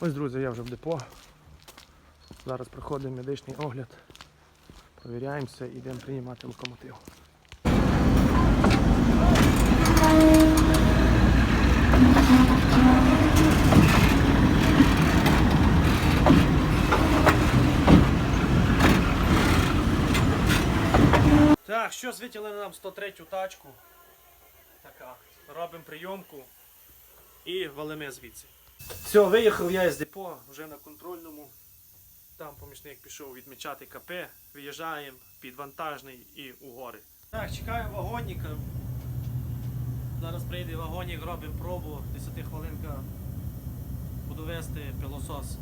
Ось, друзі, я вже в депо. Зараз проходимо медичний огляд. Провіряємося і йдемо приймати локомотив. Так, що світили нам 103-ю тачку. Така. Робимо прийомку і валимо звідси. Все, виїхав я з депо, вже на контрольному. Там помічник пішов відмічати КП, виїжджаємо під вантажний і у гори. Так, чекаю вагонника. Зараз прийде вагонник, робимо пробу, 10 хвилинка буду вести пилосос